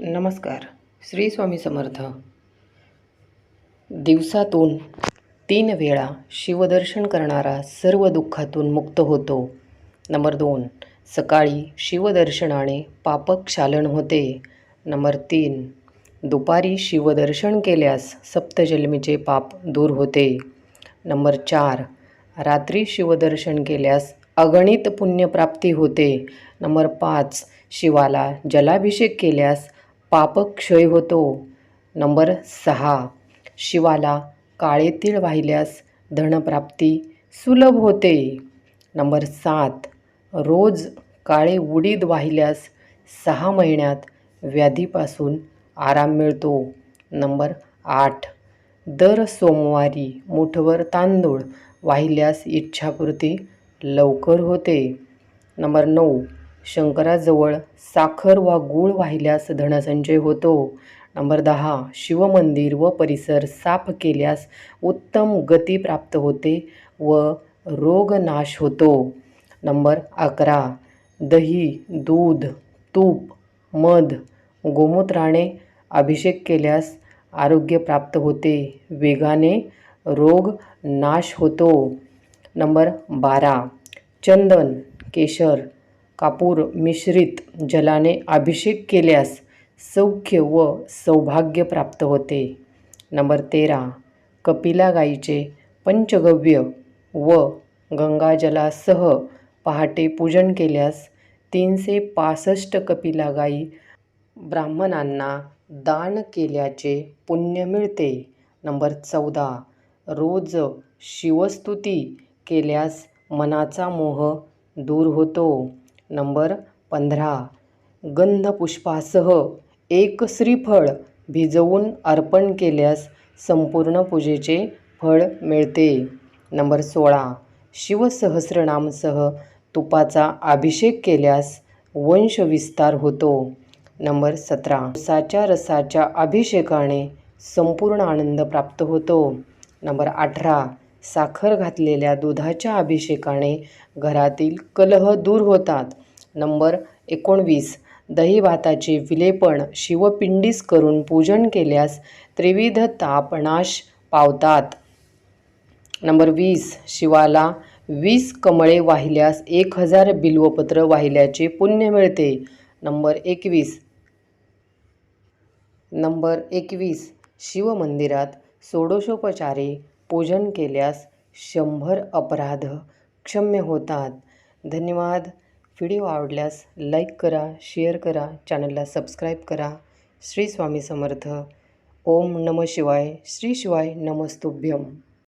नमस्कार. श्री स्वामी समर्थ. दिवसातून तीन वेळा शिवदर्शन करणारा सर्व दुःखातून मुक्त होतो. नंबर दोन सकाळी शिवदर्शनाने पापक्षालन होते. नंबर तीन दुपारी शिवदर्शन केल्यास सप्तजन्मीचे पाप दूर होते. नंबर चार रात्री शिवदर्शन केल्यास अगणित पुण्यप्राप्ती होते. नंबर पाच शिवाला जलाभिषेक केल्यास पापक्षय होतो. नंबर सहा. शिवाला काळे तीळ वाहिल्यास धनप्राप्ती सुलभ होते. नंबर सात. रोज काळे उडीद वाहिल्यास सहा महिन्यात व्याधीपासून आराम मिळतो. नंबर आठ. दर सोमवारी मुठभर तांदूळ वाहिल्यास इच्छापूर्ती लवकर होते. नंबर नऊ. शंकराजवळ साखर वा गूळ वाहिल्यास धनसंचय होतो. नंबर दहा शिवमंदिर व परिसर साफ केल्यास उत्तम गती प्राप्त होते व रोगनाश होतो. नंबर अकरा दही दूध तूप मध गोमूत्राने अभिषेक केल्यास आरोग्य प्राप्त होते. वेगाने रोग नाश होतो. नंबर बारा चंदन केशर कापूर मिश्रित जलाने अभिषेक केल्यास सौख्य व सौभाग्य प्राप्त होते. नंबर तेरा. कपिला गाईचे पंचगव्य व गंगाजलासह पहाटे पूजन केल्यास तीनशे पासष्ट कपिला गाई ब्राह्मणांना दान केल्याचे पुण्य मिळते. नंबर चौदा. रोज शिवस्तुती केल्यास मनाचा मोह दूर होतो. नंबर पंधरा. गंधपुष्पासह एक श्रीफळ भिजवून अर्पण केल्यास संपूर्ण पूजेचे फळ मिळते. नंबर सोळा. शिवसहस्रनामसह तुपाचा अभिषेक केल्यास वंशविस्तार होतो. नंबर सतरा. उसाच्या रसाच्या अभिषेकाने संपूर्ण आनंद प्राप्त होतो. नंबर अठरा. साखर घातलेल्या दुधाच्या अभिषेकाने घरातील कलह दूर होतात. नंबर एकोणवीस. दही भाताचे विलेपण शिवपिंडीस करून पूजन केल्यास त्रिविध तापनाश पावतात. नंबर वीस. शिवाला वीस कमळे वाहिल्यास एक हजार बिल्वपत्र वाहिल्याचे पुण्य मिळते. नंबर एकवीस. नंबर एकवीस. शिवमंदिरात षोडशोपचारे पूजन केल्यास शंभर अपराध क्षम्य होतात. धन्यवाद. व्हिडिओ आवडल्यास लाईक करा शेअर करा चॅनलला सबस्क्राईब करा. श्री स्वामी समर्थ. ओम नम शिवाय श्री शिवाय नमस्तुभ्यम.